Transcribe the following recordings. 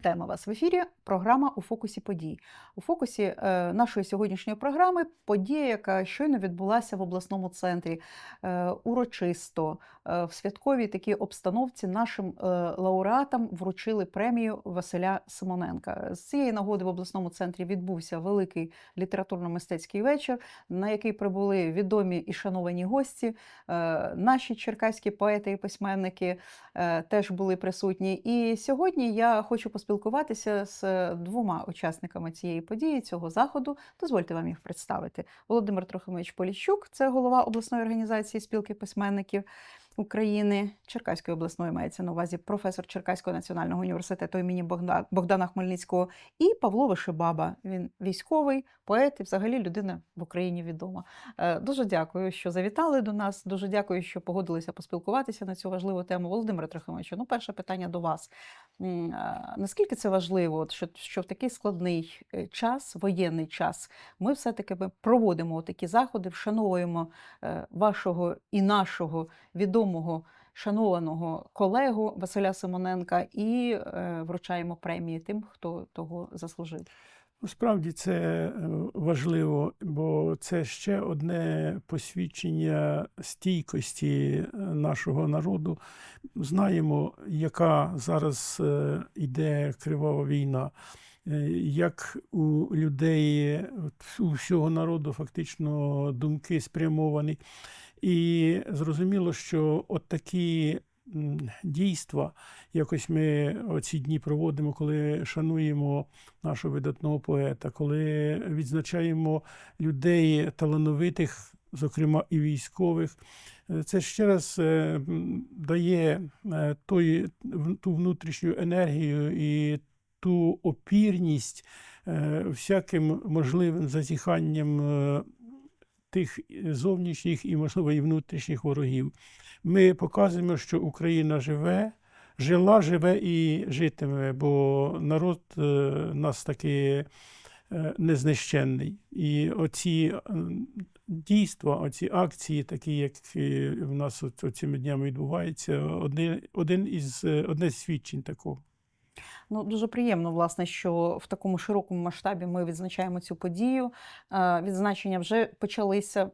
Вітаємо вас в ефірі. Програма у фокусі подій. У фокусі е, нашої сьогоднішньої програми подія, яка щойно відбулася в обласному центрі, е, урочисто в святковій такій обстановці нашим е, лауреатам вручили премію Василя Симоненка. З цієї нагоди в обласному центрі відбувся великий літературно-мистецький вечір, на який прибули відомі і шановані гості. Е, Наші черкаські поети і письменники е, теж були присутні. І сьогодні я хочу поспілкуватися з е, двома учасниками цієї події, цього заходу. Дозвольте вам їх представити. Володимир Трохимович Поліщук, це голова обласної організації спілки письменників. України Черкаської обласної мається на увазі професор Черкаського національного університету імені Богдана Хмельницького і Павло Вишибаба. Він військовий поет і взагалі людина в Україні відома. Е, Дуже дякую, що завітали до нас. Дуже дякую, що погодилися поспілкуватися на цю важливу тему. Володимире Трохимовичу, ну перше питання до вас. Наскільки це важливо, що, в такий складний е, час, воєнний час, ми все-таки проводимо такі заходи, вшановуємо е, вашого і нашого відомого, шанованого колегу Василя Симоненка і е, вручаємо премії тим, хто того заслужив. Насправді це е, важливо, бо це ще одне посвідчення стійкості е, нашого народу. Знаємо, яка зараз е, іде кривава війна, як у людей, у всього народу фактично думки спрямовані. І зрозуміло, що от такі дійства, якось ми оці дні проводимо, коли шануємо нашого видатного поета, коли відзначаємо людей талановитих, зокрема і військових. Е, Це ще раз е, дає е, той, ту внутрішню енергію і ту опірність всяким можливим зазіханням тих зовнішніх і, можливо, і внутрішніх ворогів. Ми показуємо, що Україна живе, жила, живе і житиме, бо народ е, нас таки е, незнищенний. І оці е, дійства, оці акції, такі, як е, в нас цими днями відбуваються, один, із, е, одне з свідчень такого. Ну, дуже приємно, власне, що в такому широкому масштабі ми відзначаємо цю подію. Е, Відзначення вже почалися е,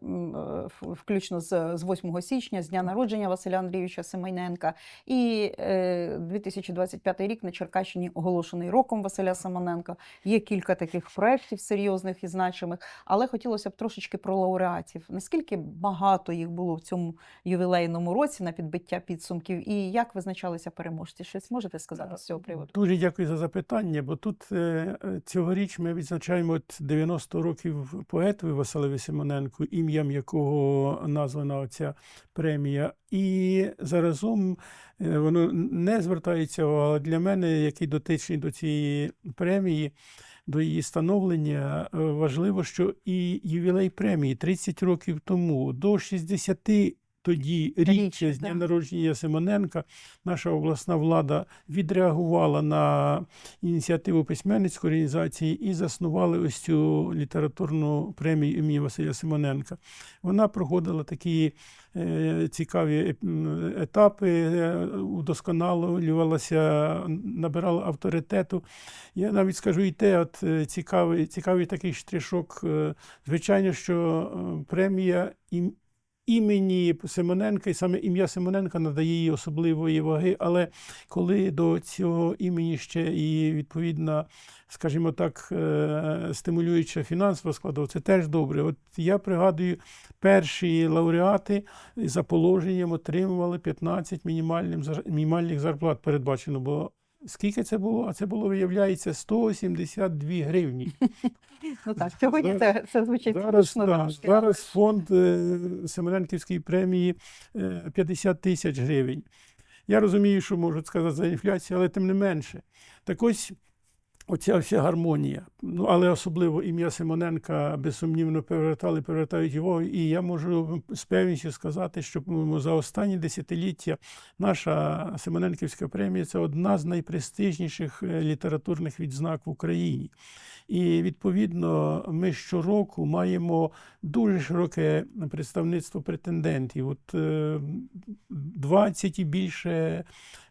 включно з, з 8 січня, з дня народження Василя Андрійовича Семененка. І е, 2025 рік на Черкащині оголошений роком Василя Семененка. Є кілька таких проєктів серйозних і значимих, але хотілося б трошечки про лауреатів. Наскільки багато їх було в цьому ювілейному році на підбиття підсумків, і як визначалися переможці? Щось можете сказати з цього приводу? Дуже дякую за запитання, бо тут е, е, цьогоріч ми відзначаємо 90 років поетові Василеві Симоненку, ім'ям якого названа оця премія. І заразом е, воно не звертається, але для мене, який дотичний до цієї премії, до її становлення, важливо, що і ювілей премії 30 років тому до 60 тоді річчя з дня народження Симоненка наша обласна влада відреагувала на ініціативу письменницької організації і заснували ось цю літературну премію імені Василя Симоненка. Вона проходила такі е, цікаві етапи, е, удосконалювалася, набирала авторитету. Я навіть скажу і те, от е, цікавий, цікавий такий штришок. е, Звичайно, що е, премія імені Симоненка, і саме ім'я Симоненка надає їй особливої ваги, але коли до цього імені ще і відповідна, скажімо так, е, стимулююча фінансова складова, це теж добре. От я пригадую, перші лауреати за положенням отримували 15 мінімальним зар- мінімальних зарплат передбачено було. Скільки це було? А це було, виявляється, 172 гривні. Ну так, сьогодні це, це звучить Зараз, смішно зараз фонд е, Семененківської премії е, 50 тисяч гривень. Я розумію, що можуть сказати за інфляцію, але тим не менше. Так ось Оця вся гармонія. Ну, але особливо ім'я Симоненка безсумнівно повертали, повертають його. І я можу з певністю сказати, що за останні десятиліття наша Симоненківська премія це одна з найпрестижніших е, літературних відзнак в Україні. І відповідно ми щороку маємо дуже широке представництво претендентів. От е, 20 і більше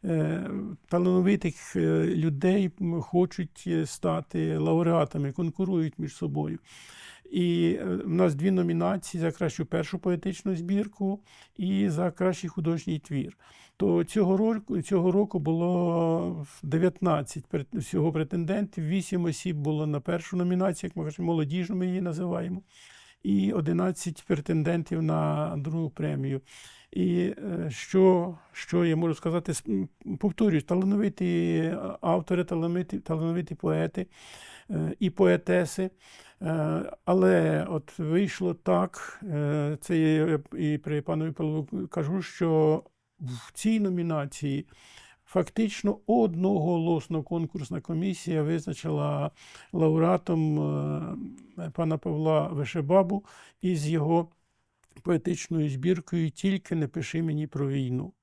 е, талановитих е, людей хочуть е, стати лауреатами, конкурують між собою. І е, в нас дві номінації за кращу першу поетичну збірку і за кращий художній твір. То цього року, цього року було 19 всього претендентів, 8 осіб було на першу номінацію, як ми кажемо, молодіжну ми її називаємо, і 11 претендентів на другу премію. І е, що, що я можу сказати, повторюсь, талановиті автори, талановиті, талановиті поети е, і поетеси. Е, Але от вийшло так, е, це я і при панові Павлу кажу, що в цій номінації фактично одноголосно конкурсна комісія визначила лауреатом е, пана Павла Вишебабу із його поетичною збіркою Тільки не пиши мені про війну.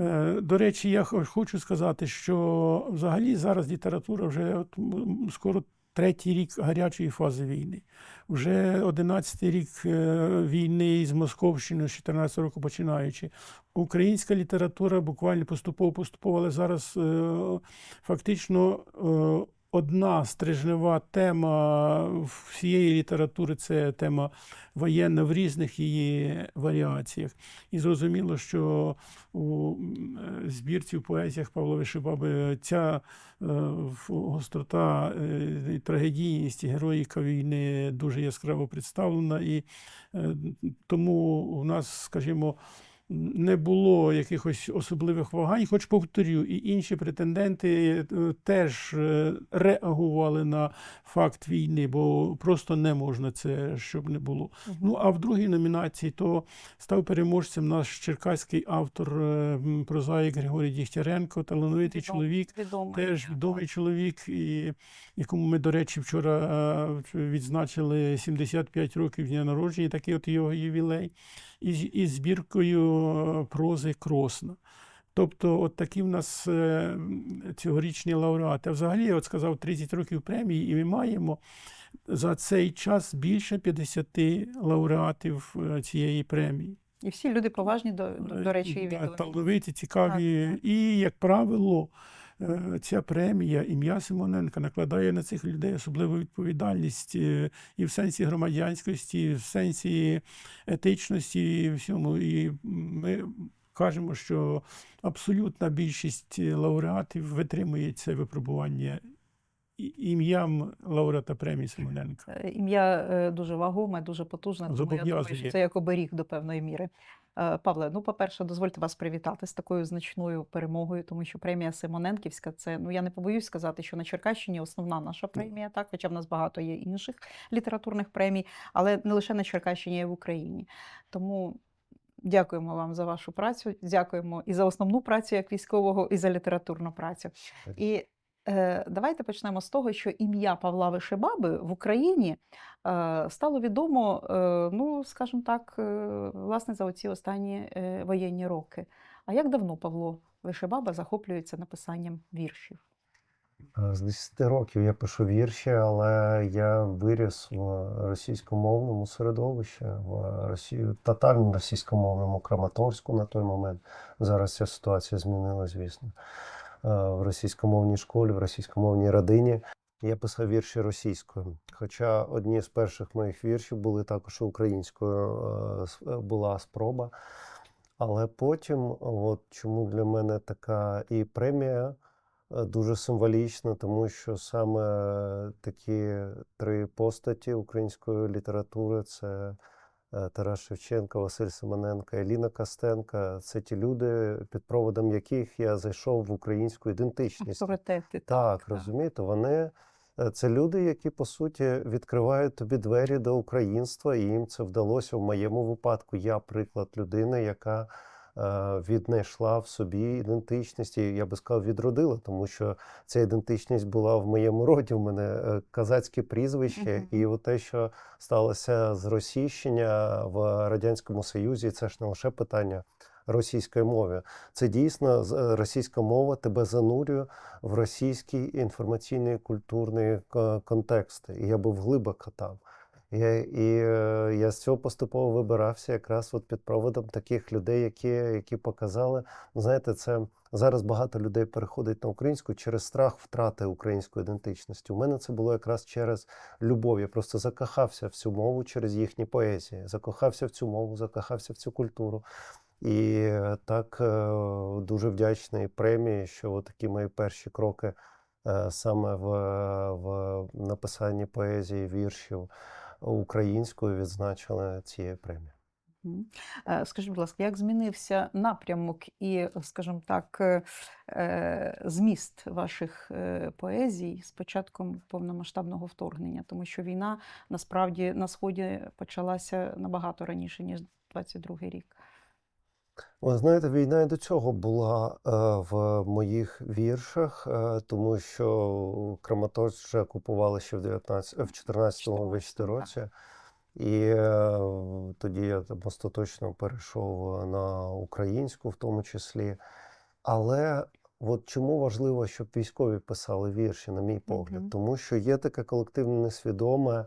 Е, До речі, я хочу сказати, що взагалі зараз література вже от скоро третій рік гарячої фази війни. Вже одинадцятий рік е, війни з Московщиною з 14 року починаючи. Українська література буквально поступово-поступово, але зараз е, фактично одна стрижнева тема всієї літератури це тема воєнна в різних її варіаціях. І зрозуміло, що у збірці в поезіях Павла Вишибаби ця е, гострота е, трагедійність героїка війни дуже яскраво представлена. І е, тому у нас, скажімо, не було якихось особливих вагань, хоч повторю, і інші претенденти е, теж е, реагували на факт війни, бо просто не можна це, щоб не було. Мгм. Ну а в другій номінації то став переможцем наш черкаський автор е, прозаїк Григорій Дігтяренко, талановитий Відомий. чоловік. Відомо. Теж відомий чоловік, і якому ми, до речі, вчора відзначили 75 років дня народження, такий от його ювілей, із, із збіркою е, прози Кросна. Тобто, от такі в нас е, цьогорічні лауреати. А взагалі, я от сказав, 30 років премії, і ми маємо за цей час більше 50 лауреатів е, цієї премії. І всі люди поважні, до, до, речі, і відомі. талановиті, цікаві. Так, так. І, як правило, ця премія ім'я Симоненка накладає на цих людей особливу відповідальність е, і в сенсі громадянськості, і в сенсі етичності, і всьому. І ми кажемо, що абсолютна більшість лауреатів витримує це випробування ім'ям лауреата премії Симоненка. Е, Ім'я е, дуже вагоме, дуже потужне, тому я думаю, що це як оберіг до певної міри. Е, Павле, ну, по-перше, дозвольте вас привітати з такою значною перемогою, тому що премія Симоненківська це, ну я не побоюсь сказати, що на Черкащині основна наша премія, так, хоча в нас багато є інших літературних премій, але не лише на Черкащині, а й в Україні. Тому дякуємо вам за вашу працю, дякуємо і за основну працю як військового, і за літературну працю. І давайте почнемо з того, що ім'я Павла Вишебаби в Україні е, стало відомо, е, ну, скажімо так, е, власне, за оці останні е, воєнні роки. А як давно Павло Вишебаба захоплюється написанням віршів? Е, З 10 років я пишу вірші, але я виріс в російськомовному середовищі, в Росію, тотально російськомовному Краматорську на той момент. Зараз ця ситуація змінилась, звісно. Е, В російськомовній школі, в російськомовній родині. Я писав вірші російською. Хоча одні з перших моїх віршів були також українською, е, е, була спроба. Але потім, от чому для мене така і премія дуже символічна, тому що саме такі три постаті української літератури це Тарас Шевченко, Василь Семененко, Еліна Костенка. Це ті люди, під проводом яких я зайшов в українську ідентичність. Авторитети. Так, розумієте, вони е, це люди, які по суті відкривають тобі двері до українства, і їм це вдалося в моєму випадку. Я приклад людини, яка віднайшла в собі ідентичність, і я би сказав, відродила, тому що ця ідентичність була в моєму роді. У мене е, казацьке прізвище, Мгм. і от те, що сталося з російщення в Радянському Союзі, це ж не лише питання російської мови. Це дійсно е, російська мова тебе занурює в російський інформаційний культурний ко- контекст. І я був глибоко там. І, і е, я з цього поступово вибирався якраз от під проводом таких людей, які, які показали. Ну, знаєте, це зараз багато людей переходить на українську через страх втрати української ідентичності. У мене це було якраз через любов. Я просто закохався в цю мову через їхні поезії, закохався в цю мову, закохався в цю культуру. І е, так е, дуже вдячний премії, що такі мої перші кроки саме в, в написанні поезії, віршів українською відзначили цією премією. Е, Скажіть, будь ласка, як змінився напрямок і, скажімо так, е, е, зміст ваших поезій з початком повномасштабного вторгнення? Тому що війна насправді на сході почалася набагато раніше, ніж 22 рік. Ви знаєте, війна і до цього була е, в моїх віршах, е, тому що Краматорськ вже окупували ще в 19, в 14-му 14-му, так. році. І е, тоді я там остаточно перейшов на українську, в тому числі. Але от чому важливо, щоб військові писали вірші, на мій погляд? Мгм. Тому що є таке колективне несвідоме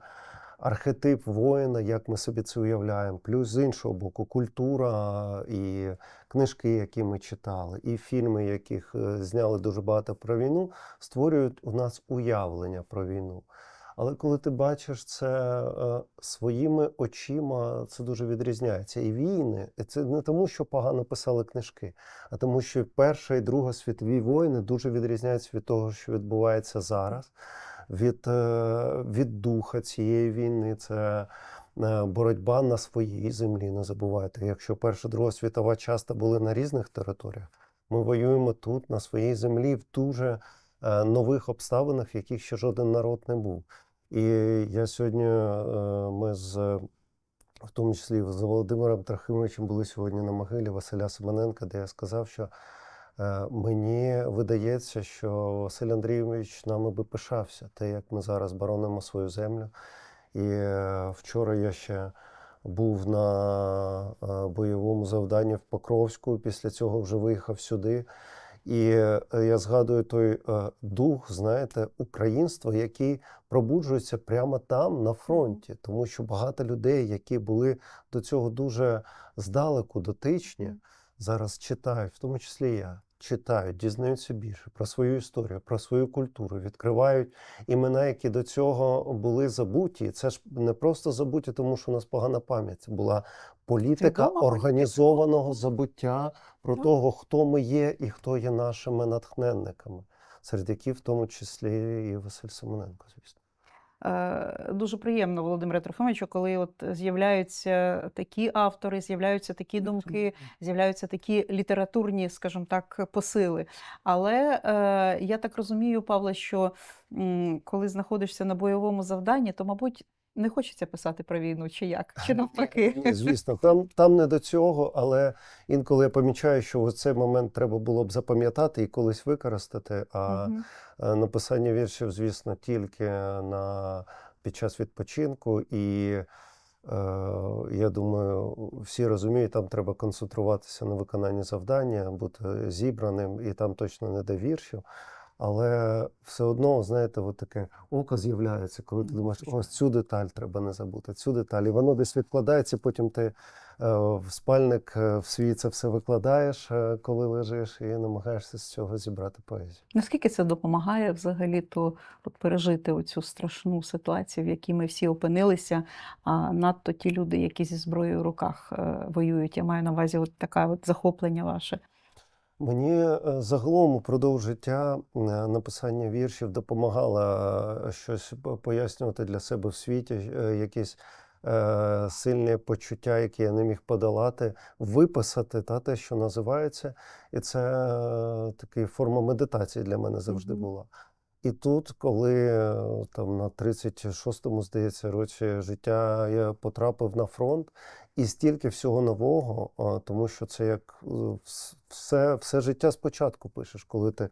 архетип воїна, як ми собі це уявляємо. Плюс з іншого боку, культура і книжки, які ми читали, і фільми, яких е, зняли дуже багато про війну, створюють у нас уявлення про війну. Але коли ти бачиш це е, своїми очима, це дуже відрізняється. І війни, і це не тому, що погано писали книжки, а тому, що Перша і Друга світові війни дуже відрізняються від того, що відбувається зараз, від, е, від духа цієї війни. Це е, боротьба на своїй землі. Не забувайте. Якщо Перша Друга світова часто були на різних територіях, ми воюємо тут, на своїй землі, в дуже е, нових обставинах, в яких ще жоден народ не був. І я сьогодні, ми з, в тому числі з Володимиром Трохимовичем були сьогодні на могилі Василя Семененка, де я сказав, що мені видається, що Василь Андрійович нами би пишався, те, як ми зараз боронимо свою землю. І е, вчора я ще був на е, бойовому завданні в Покровську, після цього вже виїхав сюди. І е, я згадую той е, дух, знаєте, українства, який пробуджується прямо там, на фронті, тому що багато людей, які були до цього дуже здалеку дотичні, зараз читають, в тому числі я, читають, дізнаються більше про свою історію, про свою культуру, відкривають імена, які до цього були забуті. Це ж не просто забуті, тому що у нас погана пам'ять. Була політика організованого забуття про Так. того, хто ми є і хто є нашими натхненниками, серед яких в тому числі і Василь Семененко, звісно. Е, Дуже приємно, Володимире Трофимовичу, коли от з'являються такі автори, з'являються такі думки, з'являються такі літературні, скажімо так, посили. Але е, я так розумію, Павле, що коли знаходишся на бойовому завданні, то, мабуть, не хочеться писати про війну, чи як? Чи навпаки? Ні, звісно, там, там не до цього, але інколи я помічаю, що цей момент треба було б запам'ятати і колись використати. А е, написання віршів, звісно, тільки на, під час відпочинку. І е, я думаю, всі розуміють, там треба концентруватися на виконанні завдання, бути зібраним, і там точно не до віршів. Але все одно, знаєте, от таке око з'являється, коли ти думаєш, ось цю деталь треба не забути, цю деталь. І воно десь відкладається, потім ти е, в спальник е, в свій це все викладаєш, е, коли лежиш, і намагаєшся з цього зібрати поезію. Наскільки це допомагає взагалі то от пережити оцю страшну ситуацію, в якій ми всі опинилися, а надто ті люди, які зі зброєю в руках воюють. Я маю на увазі от таке от захоплення ваше. Мені е, загалом упродовж життя е, написання віршів допомагало е, щось пояснювати для себе в світі, якісь е, сильні почуття, які я не міг подолати, виписати та, те, що називається. І це е, така форма медитації для мене завжди була. І тут, коли е, там на 36-му, здається, році життя я потрапив на фронт, і стільки всього нового, тому що це як е, все, все життя спочатку пишеш, коли ти е,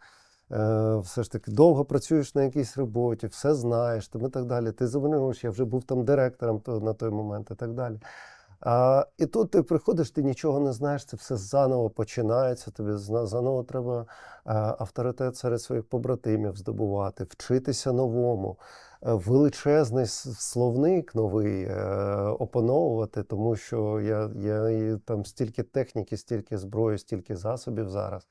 все ж таки довго працюєш на якійсь роботі, все знаєш там і так далі. Ти замануєш, я вже був там директором на той момент і так далі. А, і тут ти приходиш, ти нічого не знаєш, це все заново починається. Тобі заново треба е, авторитет серед своїх побратимів здобувати, вчитися новому, е, величезний словник новий е, опановувати, тому що я, я там стільки техніки, стільки зброї, стільки засобів зараз.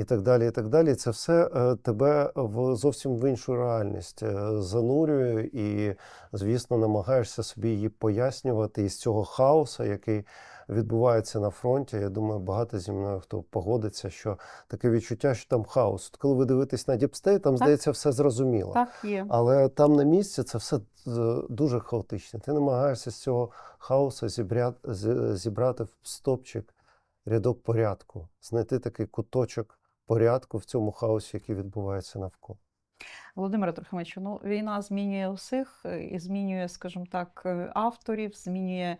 І так далі, і так далі. Це все е, тебе в зовсім в іншу реальність е, занурює, і, звісно, намагаєшся собі її пояснювати із цього хаосу, який відбувається на фронті. Я думаю, багато зі мною хто погодиться, що таке відчуття, що там хаос. От коли ви дивитесь на Діпстей, там Так. здається все зрозуміло. Так, є. Але там на місці це все дуже хаотично. Ти намагаєшся з цього хаосу зібрати, зібрати в стопчик рядок порядку, знайти такий куточок порядку в цьому хаосі, який відбувається навколо. Володимире Трохимовичу, ну війна змінює усіх е, і змінює, скажімо так, е, авторів, змінює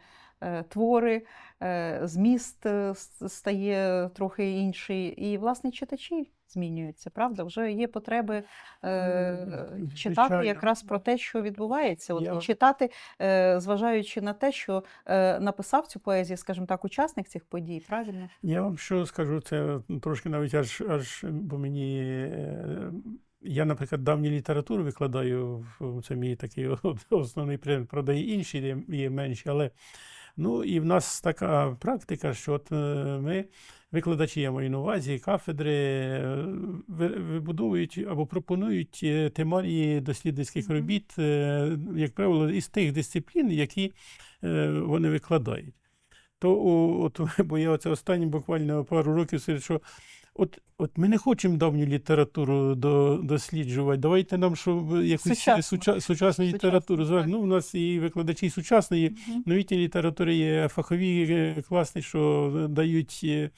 твори, е, зміст е, стає трохи інший, і власне читачі змінюються, правда? Вже є потреби е, читати звичайно. якраз про те, що відбувається. От Я- і читати, е, зважаючи на те, що е, написав цю поезію, скажімо так, учасник цих подій, правильно? Я вам що скажу, це трошки навіть аж аж бо мені. е, Я, наприклад, давню літературу викладаю, це мій такий основний предмет, правда, і інші є менші, але ну і в нас така практика, що от е, ми, викладачі, я маю на увазі, кафедри е, вибудовують або пропонують е, темарії дослідницьких робіт, як правило, із тих дисциплін, які вони викладають. То от, бо я оце останні буквально пару років сидів, що от, от ми не хочемо давню літературу до, досліджувати. Давайте нам щоб якусь Сучасну. суча, сучасну літературу. Так. Ну, у нас і викладачі сучасної, Мгм. новітньої літератури є фахові е, класні, що дають, е,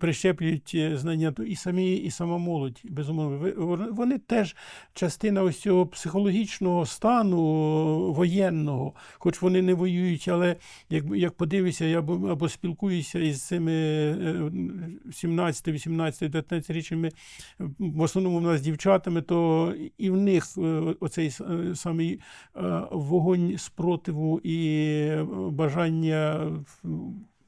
прищеплюють е, знання, і самі, і сама молодь, безумовно. Вони теж частина ось цього психологічного стану воєнного, хоч вони не воюють, але як, як подивишся, я або, або спілкуюся із цими е, 17, 18, 19 річними, в основному в нас дівчатами, то і в них е, оцей е, самий е, вогонь спротиву і бажання.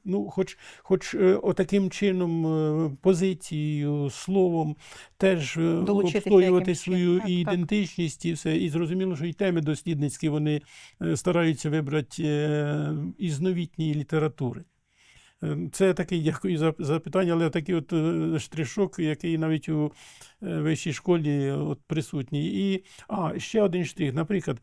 Ну, хоч, хоч отаким чином, позицією, словом, теж обстоювати свою. Так, і так. ідентичність, і все. І зрозуміло, що і теми дослідницькі вони стараються вибрати із новітньої літератури. Е, Це такий, дякую за запитання, але такий от е, штришок, який навіть у е, вищій школі от присутній. І а, ще один штрих. Наприклад,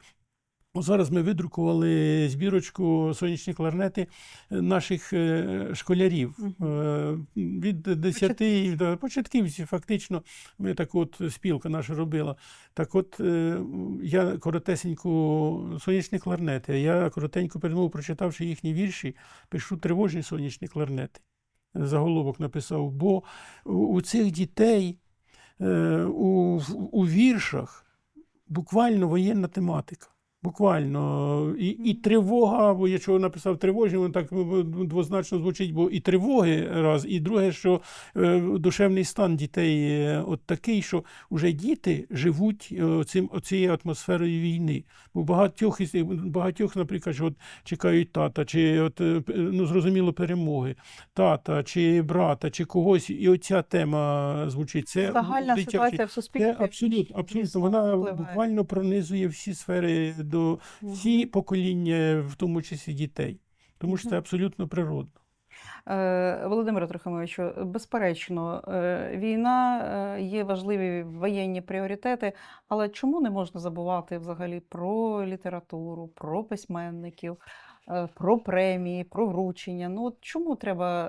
Зараз ми видрукували збірочку сонячні кларнети е, наших е, школярів Е, від 10 до початківців, фактично, ми так от спілка наша робила. Так от я коротесеньку сонячні кларнети, я коротеньку передмову, прочитавши їхні вірші, пишу тривожні сонячні кларнети. Заголовок написав, бо у, цих дітей у, у віршах буквально воєнна тематика. Буквально і, і тривога, бо я чого написав тривожні, воно так е, двозначно звучить, бо і тривоги раз, і друге, що е, душевний стан дітей е, от такий, що вже діти живуть е, цим, оцією атмосферою війни. Бо багатьох, із- багатьох, наприклад, от чекають тата, чи от, е, ну, зрозуміло, перемоги, тата, чи брата, чи когось, і оця тема звучить. Це Загальна дитячий- ситуація в суспільстві. це абсолютно, абсолютно. Вона впливає. буквально пронизує всі сфери до всі покоління, в тому числі дітей. Тому що це абсолютно природно. Е, Володимире Трохимовичу, безперечно, е, війна е, є важливі воєнні пріоритети, але чому не можна забувати взагалі про літературу, про письменників, про премії, про вручення? Ну от чому треба,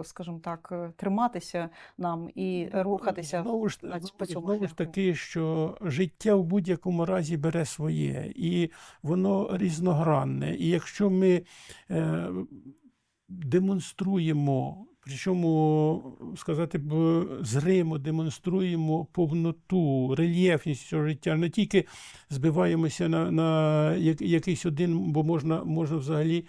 е, скажімо так, е, триматися нам і рухатися Знову ж, на по цьому знову ж таки, що життя в будь-якому разі бере своє, і воно різногранне. І якщо ми е, демонструємо Причому, сказати б, зримо демонструємо повноту, рельєфність цього життя. Не тільки збиваємося на, на якийсь один, бо можна, можна взагалі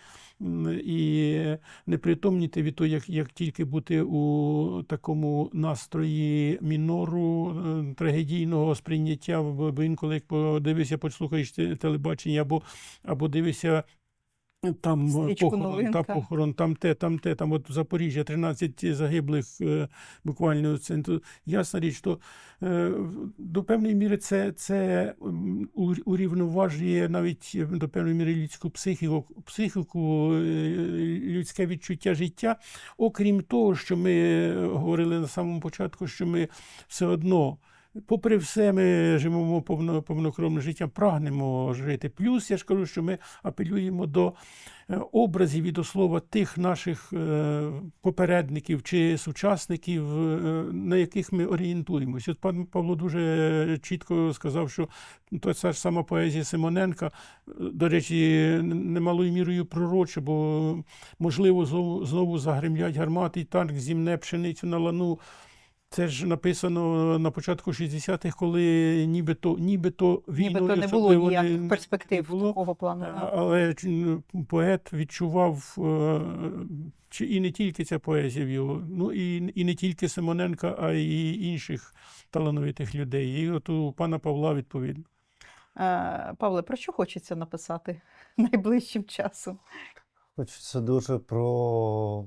і не притомніти від того, як, як тільки бути у такому настрої мінору, е, трагедійного сприйняття, бо інколи як подивишся, послухаєш те- телебачення або, або дивишся. Там Стрічку похорон, та похорон, там те, там те, там от Запоріжжя, 13 загиблих е, буквально. Це, ясна річ, що е, до певної міри це, це урівноважує навіть е, до певної міри людську психіку, психіку, е, людське відчуття життя. Окрім того, що ми е, говорили на самому початку, що ми все одно. Попри все, ми живемо повно, повнокровним життям, прагнемо жити. Плюс я ж кажу, що ми апелюємо до е, образів і до слова тих наших е, попередників чи сучасників, е, на яких ми орієнтуємося. От пан Павло дуже чітко сказав, що то ця ж сама поезія Симоненка, до речі, немалою мірою пророча, бо можливо знову, знову загремлять гармати і танк зімне пшеницю на лану. Це ж написано на початку 60-х, коли нібито, нібито війною Нібито не було ніяких перспектив не було. такого плану. Але поет відчував, е, чи і не тільки ця поезія в його, ну і, і не тільки Симоненка, а й інших талановитих людей. І от у пана Павла відповідно. Е, Павле, про що хочеться написати найближчим часом? Хочеться дуже про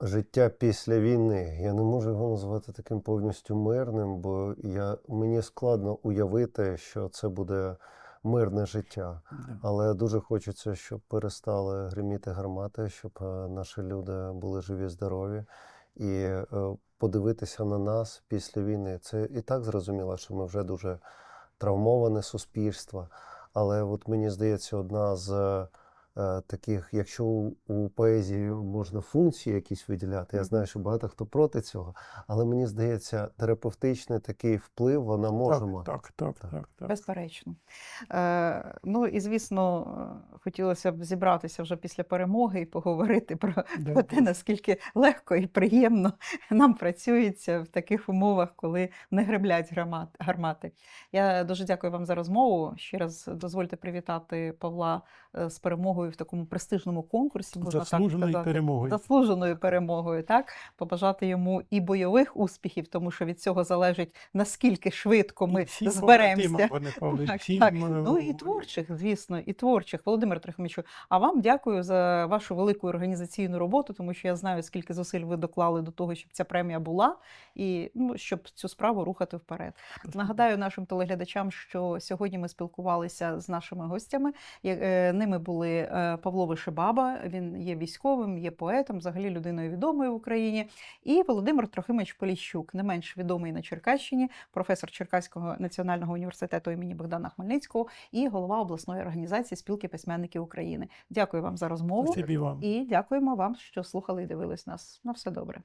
життя після війни. Я не можу його назвати таким повністю мирним, бо я, мені складно уявити, що це буде мирне життя. Але дуже хочеться, щоб перестали гриміти гармати, щоб е, наші люди були живі, здорові. І е, подивитися на нас після війни. Це і так зрозуміло, що ми вже дуже травмоване суспільство. Але от мені здається, одна з таких, якщо у, у поезії можна функції якісь виділяти, я знаю, що багато хто проти цього, але мені здається, терапевтичний такий вплив вона може Так, мати. так, так, Так. так, так. Безперечно. Е, ну і звісно, е, хотілося б зібратися вже після перемоги і поговорити про, Да, про те, наскільки легко і приємно нам працюється в таких умовах, коли не греблять гармати. Я дуже дякую вам за розмову. Ще раз дозвольте привітати Павла е, з перемогою в такому престижному конкурсі. Можна Заслуженою так перемогою. Заслуженою перемогою, так побажати йому і бойових успіхів, тому що від цього залежить наскільки швидко ми всім зберемося. побратимам, Так, так. е, Ну і творчих, звісно, і творчих. Володимир Трохимовичу, а вам дякую за вашу велику організаційну роботу, тому що я знаю, скільки зусиль ви доклали до того, щоб ця премія була, і ну, щоб цю справу рухати вперед. Нагадаю нашим телеглядачам, що сьогодні ми спілкувалися з нашими гостями. Е, Ними були Павло Вишибаба, він є військовим, є поетом, взагалі людиною відомою в Україні. І Володимир Трохимович Поліщук, не менш відомий на Черкащині, професор Черкаського національного університету імені Богдана Хмельницького і голова обласної організації спілки письменників України. Дякую вам за розмову вам. і дякуємо вам, що слухали і дивились нас. На все добре.